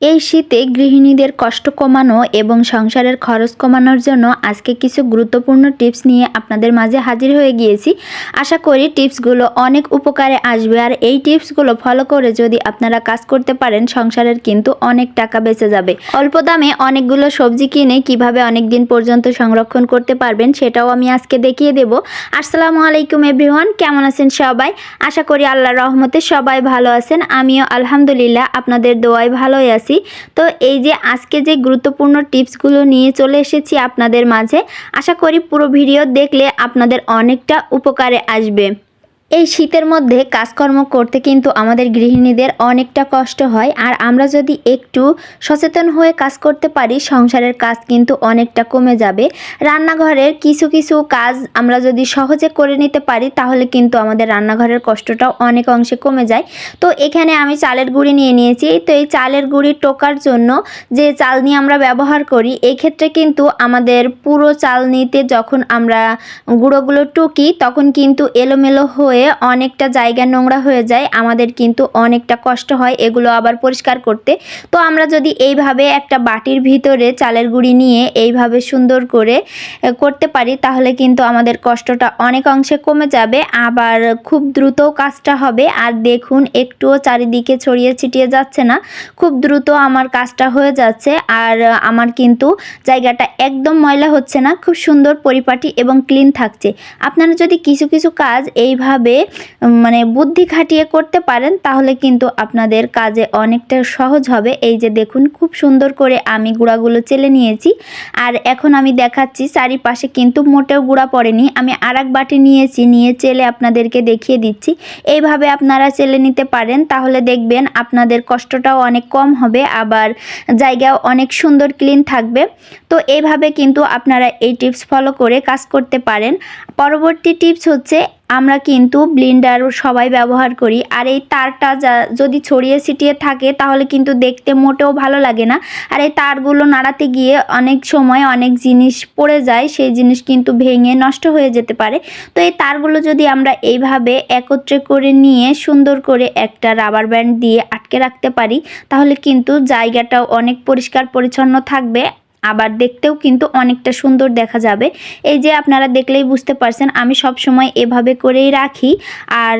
এই শীতে গৃহিণীদের কষ্ট কমানো এবং সংসারের খরচ কমানোর জন্য আজকে কিছু গুরুত্বপূর্ণ টিপস নিয়ে আপনাদের মাঝে হাজির হয়ে গিয়েছি। আশা করি টিপসগুলো অনেক উপকারে আসবে আর এই টিপসগুলো ফলো করে যদি আপনারা কাজ করতে পারেন, সংসারের কিন্তু অনেক টাকা বেঁচে যাবে। অল্প দামে অনেকগুলো সবজি কিনে কীভাবে অনেক দিন পর্যন্ত সংরক্ষণ করতে পারবেন সেটাও আমি আজকে দেখিয়ে দেব। আসসালামু আলাইকুম এভরিওয়ান, কেমন আছেন সবাই? আশা করি আল্লাহর রহমতে সবাই ভালো আছেন। আমিও আলহামদুলিল্লাহ আপনাদের দোয়ায় ভালোই আছি। তো এই যে আজকে যে গুরুত্বপূর্ণ টিপসগুলো নিয়ে চলে এসেছি আপনাদের মাঝে, আশা করি পুরো ভিডিও দেখলে আপনাদের অনেকটা উপকারে আসবে। এই শীতের মধ্যে কাজকর্ম করতে কিন্তু আমাদের গৃহিণীদের অনেকটা কষ্ট হয়। আর আমরা যদি একটু সচেতন হয়ে কাজ করতে পারি, সংসারের কাজ কিন্তু অনেকটা কমে যাবে। রান্নাঘরের কিছু কিছু কাজ আমরা যদি সহজে করে নিতে পারি, তাহলে কিন্তু আমাদের রান্নাঘরের কষ্টটাও অনেক অংশে কমে যায়। তো এখানে আমি চালের গুঁড়ি নিয়ে নিয়েছি। তো এই চালের গুঁড়ি টোকার জন্য যে চাল নিয়ে আমরা ব্যবহার করি এই ক্ষেত্রে কিন্তু আমাদের পুরো চালনিতে যখন আমরা গুঁড়োগুলো টুকি, তখন কিন্তু এলোমেলো হয়ে অনেকটা জায়গা নোংরা হয়ে যায়, আমাদের কিন্তু অনেকটা কষ্ট হয় এগুলো আবার পরিষ্কার করতে। তো আমরা যদি এইভাবে একটা বাটির ভিতরে চালের গুঁড়ি নিয়ে এইভাবে সুন্দর করে করতে পারি, তাহলে কিন্তু আমাদের কষ্টটা অনেক অংশে কমে যাবে। আবার খুব দ্রুত কাজটা হবে। আর দেখুন, একটুও চারিদিকে ছড়িয়ে ছিটিয়ে যাচ্ছে না। খুব দ্রুত আমার কাজটা হয়ে যাচ্ছে। আর আমার কিন্তু জায়গাটা একদম ময়লা হচ্ছে না। খুব সুন্দর পরিপাটি এবং ক্লিন থাকছে। আপনারা যদি কিছু কিছু কাজ এইভাবে উম, মানে বুদ্ধি খাটিয়ে করতে পারেন তাহলে কিন্তু আপনাদের কাজে অনেকটা সহজ হবে। এই যে দেখুন খুব সুন্দর করে আমি গুঁড়াগুলো চেলে নিয়েছি। আর এখন আমি দেখাচ্ছি চারিপাশে কিন্তু মোটেও গুঁড়া পড়েনি। আমি আর বাটি নিয়েছি নিয়ে চেলে আপনাদেরকে দেখিয়ে দিচ্ছি। এইভাবে আপনারা চেলে নিতে পারেন তাহলে দেখবেন আপনাদের কষ্টটাও অনেক কম হবে আবার জায়গাও অনেক সুন্দর ক্লিন থাকবে। তো এইভাবে কিন্তু আপনারা এই টিপস ফলো করে কাজ করতে পারেন। পরবর্তী টিপস হচ্ছে আমরা কিন্তু ব্লিন্ডার সবাই ব্যবহার করি। আর এই তারটা যা, যদি ছড়িয়ে ছিটিয়ে থাকে, তাহলে কিন্তু দেখতে মোটেও ভালো লাগে না। আর এই তারগুলো নাড়াতে গিয়ে অনেক সময় অনেক জিনিস পড়ে যায়, সেই জিনিস কিন্তু ভেঙে নষ্ট হয়ে যেতে পারে। তো এই তারগুলো যদি আমরা এইভাবে একত্রে করে নিয়ে সুন্দর করে একটা রাবার ব্যান্ড দিয়ে আটকে রাখতে পারি, তাহলে কিন্তু জায়গাটাও অনেক পরিষ্কার পরিচ্ছন্ন থাকবে। আবার দেখতেও কিন্তু অনেকটা সুন্দর দেখা যাবে। এই যে আপনারা দেখলেই বুঝতে পারছেন, আমি সব সময় এভাবে করেই রাখি। আর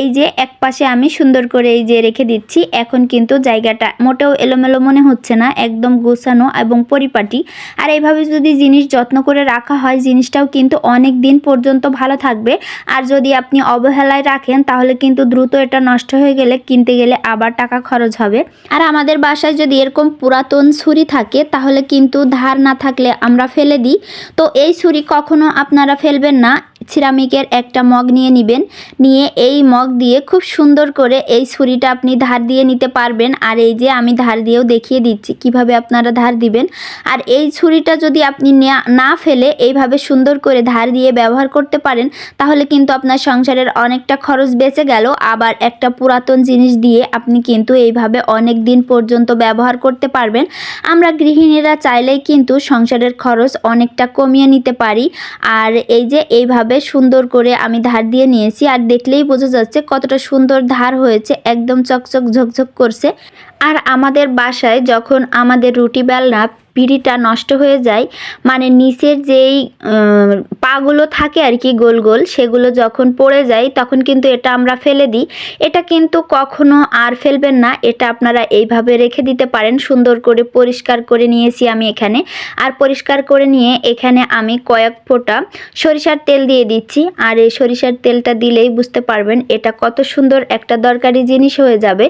এই যে এক পাশে আমি সুন্দর করে এই যে রেখে দিচ্ছি, এখন কিন্তু জায়গাটা মোটেও এলোমেলো মনে হচ্ছে না, একদম গোছানো এবং পরিপাটি। আর এইভাবে যদি জিনিস যত্ন করে রাখা হয়, জিনিসটাও কিন্তু অনেক দিন পর্যন্ত ভালো থাকবে। আর যদি আপনি অবহেলায় রাখেন, তাহলে কিন্তু দ্রুত এটা নষ্ট হয়ে গেলে, কিনতে গেলে আবার টাকা খরচ হবে। আর আমাদের বাসায় যদি এরকম পুরাতন ছুরি থাকে, তাহলে কিন্তু ধার না থাকলে আমরা ফেলে দিই। তো এই ছুরি কখনো আপনারা ফেলবেন না। সিরামিকের একটা মগ নিয়ে নেবেন। নিয়ে এই মগ দিয়ে খুব সুন্দর করে এই ছুরিটা আপনি ধার দিয়ে নিতে পারবেন। আর এই যে আমি ধার দিয়েও দেখিয়ে দিচ্ছি কীভাবে আপনারা ধার দিবেন। আর এই ছুরিটা যদি আপনি না ফেলে এইভাবে সুন্দর করে ধার দিয়ে ব্যবহার করতে পারেন, তাহলে কিন্তু আপনার সংসারের অনেকটা খরচ বেঁচে গেল। আবার একটা পুরাতন জিনিস দিয়ে আপনি কিন্তু এইভাবে অনেক দিন পর্যন্ত ব্যবহার করতে পারবেন। আমরা গৃহিণীরা চাইলেই কিন্তু সংসারের খরচ অনেকটা কমিয়ে নিতে পারি। আর এই যে এইভাবে সুন্দর করে আমি ধার দিয়ে নিয়েছি আর দেখলেই বোঝা যাচ্ছে কতটা সুন্দর ধার হয়েছে, একদম চকচক ঝকঝক করছে। আর আমাদের বাসায় যখন আমাদের রুটি বেলনা পিঁড়িটা নষ্ট হয়ে যায় মানে নিচের যেই পাগুলো থাকে আর কি গোল গোল, সেগুলো যখন পড়ে যায়, তখন কিন্তু এটা আমরা ফেলে দিই। এটা কিন্তু কখনো আর ফেলবেন না, এটা আপনারা এইভাবে রেখে দিতে পারেন। সুন্দর করে পরিষ্কার করে নিয়েছি আমি এখানে। আর পরিষ্কার করে নিয়ে এখানে আমি কয়েক ফোঁটা সরিষার তেল দিয়ে দিচ্ছি। আর এই সরিষার তেলটা দিলেই বুঝতে পারবেন এটা কত সুন্দর একটা দরকারি জিনিস হয়ে যাবে।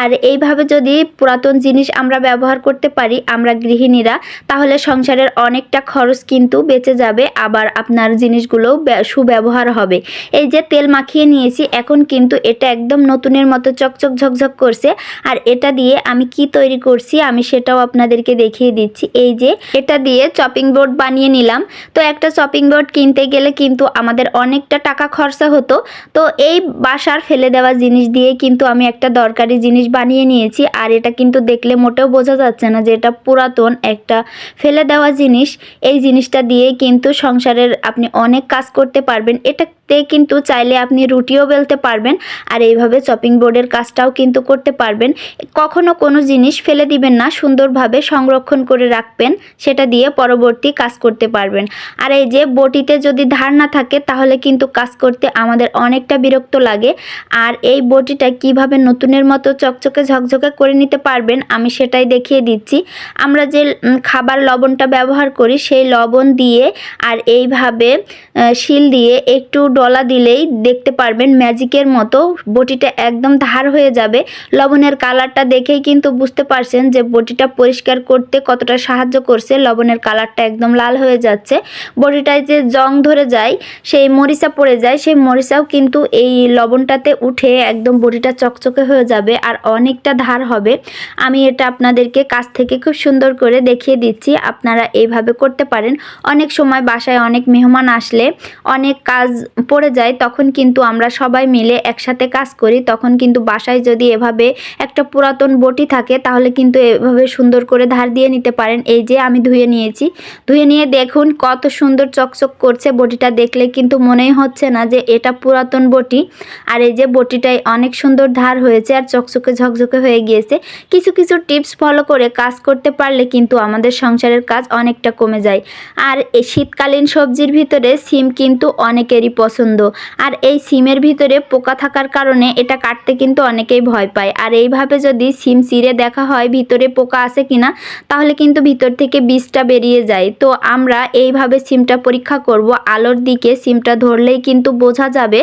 আর এইভাবে যদি পুরাতন জিনিস আমরা ব্যবহার করতে পারি, আমরা গৃহিণীরা তাহলে সংসারের অনেকটা খরচ কিন্তু বেঁচে যাবে, আবার আপনার জিনিসগুলোও সুব্যবহার হবে। এই যে তেল মাখিয়ে নিয়েছি, এখন কিন্তু এটা একদম নতুনের মতো চকচক ঝকঝক করছে, আর এটা দিয়ে আমি কি তৈরি করছি আমি সেটাও আপনাদেরকে দেখিয়ে দিচ্ছি। এই যে এটা দিয়ে চপিং বোর্ড বানিয়ে নিলাম। তো একটা চপিং বোর্ড কিনতে গেলে কিন্তু আমাদের অনেকটা টাকা খরচা হতো। তো এই বাসার ফেলে দেওয়া জিনিস দিয়ে কিন্তু আমি একটা দরকারি জিনিস বানিয়ে নিয়েছি, আর এটা কিন্তু দেখলে মোটেও বোঝা যাচ্ছে না যে এটা পুরাতন, এক একটা ফেলে দেওয়া জিনিস, এই জিনিসটা দিয়ে কিন্তু সংসারের আপনি অনেক কাজ করতে পারবেন। এটাতে কিন্তু চাইলে আপনি রুটিও বেলতে পারবেন আর এইভাবে চপিং বোর্ডের কাজটাও কিন্তু করতে পারবেন। কখনো কোনো জিনিস ফেলে দিবেন না, সুন্দরভাবে সংরক্ষণ করে রাখবেন, সেটা দিয়ে পরবর্তী কাজ করতে পারবেন। আর এই যে বটিতে যদি ধার না থাকে, তাহলে কিন্তু কাজ করতে আমাদের অনেকটা বিরক্ত লাগে। আর এই বটিটা কীভাবে নতুনের মতো চকচকে ঝকঝকে করে নিতে পারবেন, আমি সেটাই দেখিয়ে দিচ্ছি। আমরা যে খাবার লবণটা ব্যবহার করি, সেই লবণ দিয়ে আর এইভাবে শিল দিয়ে একটু ডলা দিলেই দেখতে পারবেন ম্যাজিকের মতো বটিটা একদম ধার হয়ে যাবে। লবণের কালারটা দেখেই কিন্তু বুঝতে পারছেন যে বটিটা পরিষ্কার করতে কতটা সাহায্য করছে, লবণের কালারটা একদম লাল হয়ে যাচ্ছে। বটিটায় যে জং ধরে যায়, সেই মরিচা পড়ে যায়, সেই মরিচাও কিন্তু এই লবণটাতে উঠে একদম বটিটা চকচকে হয়ে যাবে আর অনেকটা ধার হবে। আমি এটা আপনাদেরকে কাছ থেকে খুব সুন্দর করে দেখিয়ে দিচ্ছি, আপনারা এইভাবে করতে পারেন। অনেক সময় বাসায় অনেক মেহমান আসলে অনেক কাজ পড়ে যায়, তখন কিন্তু আমরা সবাই মিলে একসাথে কাজ করি। তখন কিন্তু বাসায় যদি এভাবে একটা পুরাতন বটি থাকে, তাহলে কিন্তু এভাবে সুন্দর করে ধার দিয়ে নিতে পারেন। এই যে আমি ধুয়ে নিয়েছি। ধুয়ে নিয়ে দেখুন কত সুন্দর চকচক করছে বটিটা। দেখলে কিন্তু মনেই হচ্ছে না যে এটা পুরাতন বটি। আর এই যে বটিটাই অনেক সুন্দর ধার হয়েছে আর চকচকে ঝকঝকে হয়ে গিয়েছে। কিছু কিছু টিপস ফলো করে কাজ করতে পারলে কিন্তু আমাদের সংসারের কাজ অনেকটা কমে যায়। আর এই শীতকালীন সবজির ভিতরে সিম কিন্তু অনেকেরই পছন্দ। আর এই সিমের ভিতরে পোকা থাকার কারণে এটা কাটতে কিন্তু অনেকেই ভয় পায়। আর এইভাবে যদি সিম চিরে দেখা হয় ভিতরে পোকা আছে কিনা, তাহলে কিন্তু ভিতর থেকে বীজটা বেরিয়ে যায়। তো আমরা এইভাবে সিমটা পরীক্ষা করব। আলোর দিকে সিমটা ধরলেই কিন্তু বোঝা যাবে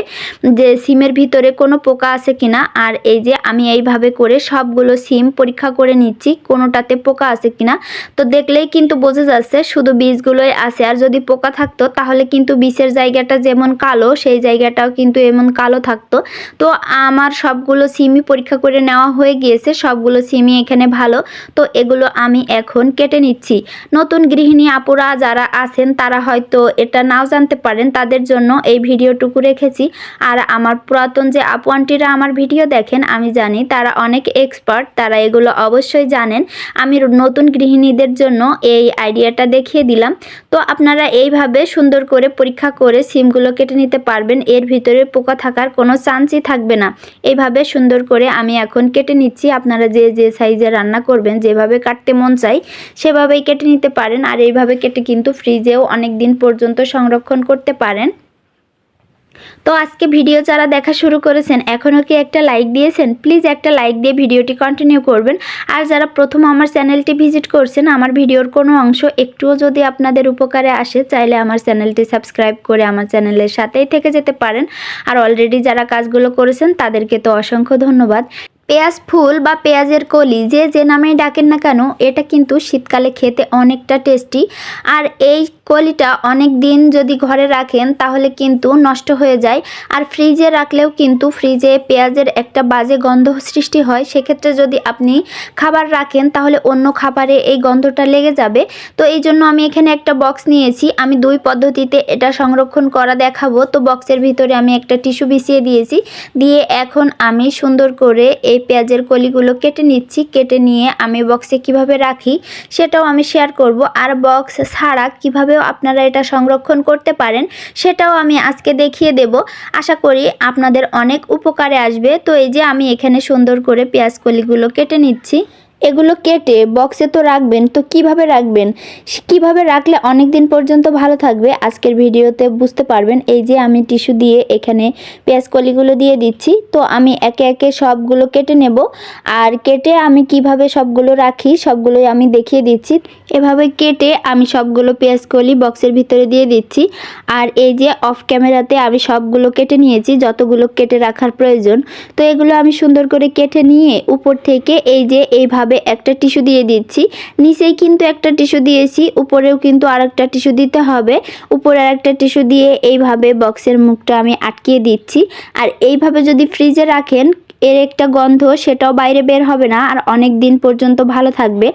যে সিমের ভিতরে কোনো পোকা আছে কিনা। আর এই যে আমি এইভাবে করে সবগুলো সিম পরীক্ষা করে নিচ্ছি কোনোটাতে পোকা আছে কিনা তো দেখলেই কিন্তু বোঝা যাচ্ছে শুধু বীজগুলোই আছে। আর যদি পোকা থাকতো, তাহলে কিন্তু বীজের জায়গাটা যেমন কালো, সেই জায়গাটাও কিন্তু এমন কালো থাকতো। তো আমার সবগুলো সিমই পরীক্ষা করে নেওয়া হয়ে গিয়েছে, সবগুলো সিমই এখানে ভালো। তো এগুলো আমি এখন কেটে নিচ্ছি। নতুন গৃহিণী আপুরা যারা আছেন, তারা হয়তো এটা নাও জানতে পারেন, তাদের জন্য এই ভিডিওটুকু রেখেছি। আর আমার পুরাতন যে আপু আন্টিরা আমার ভিডিও দেখেন, আমি জানি তারা অনেক এক্সপার্ট তারা এগুলো অবশ্যই জানেন। আমি নতুন গৃহিণীদের জন্য এই আইডিয়াটা দেখিয়ে দিলাম। তো আপনারা এইভাবে সুন্দর করে পরীক্ষা করে সিমগুলো কেটে নিতে পারবেন। এর ভিতরে পোকা থাকার কোনো চান্সই থাকবে না। এইভাবে সুন্দর করে আমি এখন কেটে নিচ্ছি। আপনারা যে যে সাইজে রান্না করবেন, যেভাবে কাটতে মন চাই, সেভাবেই কেটে নিতে পারেন। আর এইভাবে কেটে কিন্তু ফ্রিজেও অনেক দিন পর্যন্ত সংরক্ষণ করতে পারেন। তো আজকে ভিডিও যারা দেখা শুরু করেছেন, এখনও কি একটা লাইক দিয়েছেন? প্লিজ একটা লাইক দিয়ে ভিডিওটি কন্টিনিউ করবেন। আর যারা প্রথম আমার চ্যানেলটি ভিজিট করছেন, আমার ভিডিওর কোনো অংশ একটুও যদি আপনাদের উপকারে আসে, চাইলে আমার চ্যানেলটি সাবস্ক্রাইব করে আমার চ্যানেলের সাথেই থেকে যেতে পারেন। আর অলরেডি যারা কাজগুলো করেছেন, তাদেরকে তো অসংখ্য ধন্যবাদ। পেঁয়াজ ফুল বা পেঁয়াজের কলি, যে যে নামেই ডাকেন না কেন, এটা কিন্তু শীতকালে খেতে অনেকটা টেস্টি আর এই কলিটা অনেক দিন যদি ঘরে রাখেন, তাহলে কিন্তু নষ্ট হয়ে যায়। আর ফ্রিজে রাখলেও কিন্তু ফ্রিজে পেঁয়াজের একটা বাজে গন্ধ সৃষ্টি হয়। সেক্ষেত্রে যদি আপনি খাবার রাখেন, তাহলে অন্য খাবারে এই গন্ধটা লেগে যাবে। তো এই জন্য আমি এখানে একটা বক্স নিয়েছি। আমি দুই পদ্ধতিতে এটা সংরক্ষণ করা দেখাবো। তো বক্সের ভিতরে আমি একটা টিস্যু বিছিয়ে দিয়েছি। দিয়ে এখন আমি সুন্দর করে এই পেঁয়াজের কলিগুলো কেটে নিচ্ছি। কেটে নিয়ে আমি বক্সে কীভাবে রাখি, সেটাও আমি শেয়ার করব। আর বক্স ছাড়া কিভাবেও আপনারা এটা সংরক্ষণ করতে পারেন, সেটাও আমি আজকে দেখিয়ে দেব। আশা করি আপনাদের অনেক উপকারে আসবে। তো এই যে আমি এখানে সুন্দর করে পেঁয়াজকলিগুলো কেটে নিচ্ছি। এগুলো কেটে বক্সে তো রাখবেন, তো কীভাবে রাখবেন? কীভাবে রাখলে অনেক দিন পর্যন্ত ভালো থাকবে? আজকের ভিডিওতে বুঝতে পারবেন। এই যে আমি টিস্যু দিয়ে এখানে পেঁয়াজ কলিগুলো দিয়ে দিচ্ছি, তো আমি একে একে সবগুলো কেটে নেব। আর কেটে আমি কীভাবে সবগুলো রাখি, সবগুলোই আমি দেখিয়ে দিচ্ছি। এভাবে কেটে আমি সবগুলো পেঁয়াজ কলি বক্সের ভিতরে দিয়ে দিচ্ছি। আর এই যে অফ ক্যামেরাতে আমি সবগুলো কেটে নিয়েছি, যতগুলো কেটে রাখার প্রয়োজন, তো এগুলো আমি সুন্দর করে কেটে নিয়ে উপর থেকে এই যে এইভাবে একটা টিস্যু দিয়ে দিচ্ছি। নিচেই কিন্তু একটা টিস্যু দিয়েছি, উপরেও কিন্তু আরেকটা টিস্যু দিতে হবে। উপরে আরেকটা টিস্যু দিয়ে এইভাবে বক্সের মুখটা আমি আটকিয়ে দিচ্ছি। আর এইভাবে যদি ফ্রিজে রাখেন এর একটা গন্ধ সেটাও বাইরে বের হবে না, আর অনেক দিন পর্যন্ত ভালো থাকবে।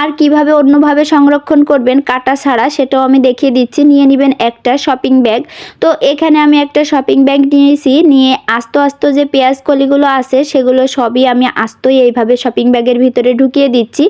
আর কীভাবে অন্যভাবে সংরক্ষণ করবেন কাটা ছাড়া সেটাও আমি দেখিয়ে দিচ্ছি। নিয়ে নেবেন একটা শপিং ব্যাগ তো এখানে আমি একটা শপিং ব্যাগ নিয়েছি। নিয়ে আস্ত আস্ত যে পেঁয়াজ কলিগুলো আছে, সেগুলো সবই আমি আস্তই এইভাবে শপিং ব্যাগের ভিতরে ঢুকিয়ে দিচ্ছি।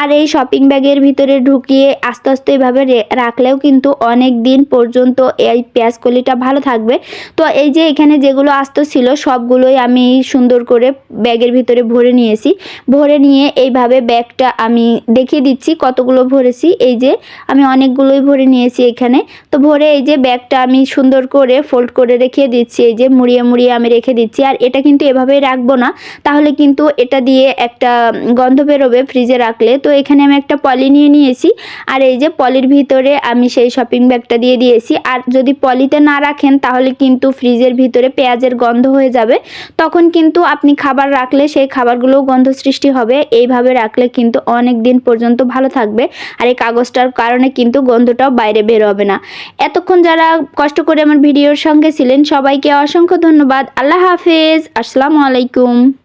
আর এই শপিং ব্যাগের ভিতরে ঢুকিয়ে আস্তে আস্তে এইভাবে রাখলেও কিন্তু অনেক দিন পর্যন্ত এই পেঁয়াজ কলিটা ভালো থাকবে। তো এই যে এখানে যেগুলো আস্ত ছিল, সবগুলোই আমি সুন্দর করে ব্যাগের ভিতরে ভরে নিয়েছি। ভরে নিয়ে এইভাবে ব্যাগটা আমি দেখিয়ে দিচ্ছি কতগুলো ভরেছি। এই যে আমি অনেকগুলোই ভরে নিয়েছি এখানে। তো ভরে এই যে ব্যাগটা আমি সুন্দর করে ফোল্ড করে রেখে দিচ্ছি, এই যে মুড়িয়ে মুড়িয়ে আমি রেখে দিচ্ছি। আর এটা কিন্তু এভাবেই রাখব না, তাহলে কিন্তু এটা দিয়ে একটা গন্ধ বেরোবে ফ্রিজে রাখলে। তো এখানে আমি একটা পলি নিয়ে নিয়েছি, আর এই যে পলির ভিতরে আমি সেই শপিং ব্যাগটা দিয়ে দিয়েছি। আর যদি পলিতে না রাখেন, তাহলে কিন্তু ফ্রিজের ভিতরে পেঁয়াজের গন্ধ হয়ে যাবে। তখন কিন্তু আপনি খাবার রাখলে সেই খাবারগুলোও গন্ধ সৃষ্টি হবে। এইভাবে রাখলে কিন্তু অনেক দিন পর্যন্ত ভালো থাকবে। আর এই কাগজটার কারণে কিন্তু গন্ধটাও বাইরে বের হবে না। এতক্ষণ যারা কষ্ট করে আমার ভিডিওর সঙ্গে ছিলেন, সবাইকে অসংখ্য ধন্যবাদ। আল্লাহ হাফেজ। আসসালামু আলাইকুম।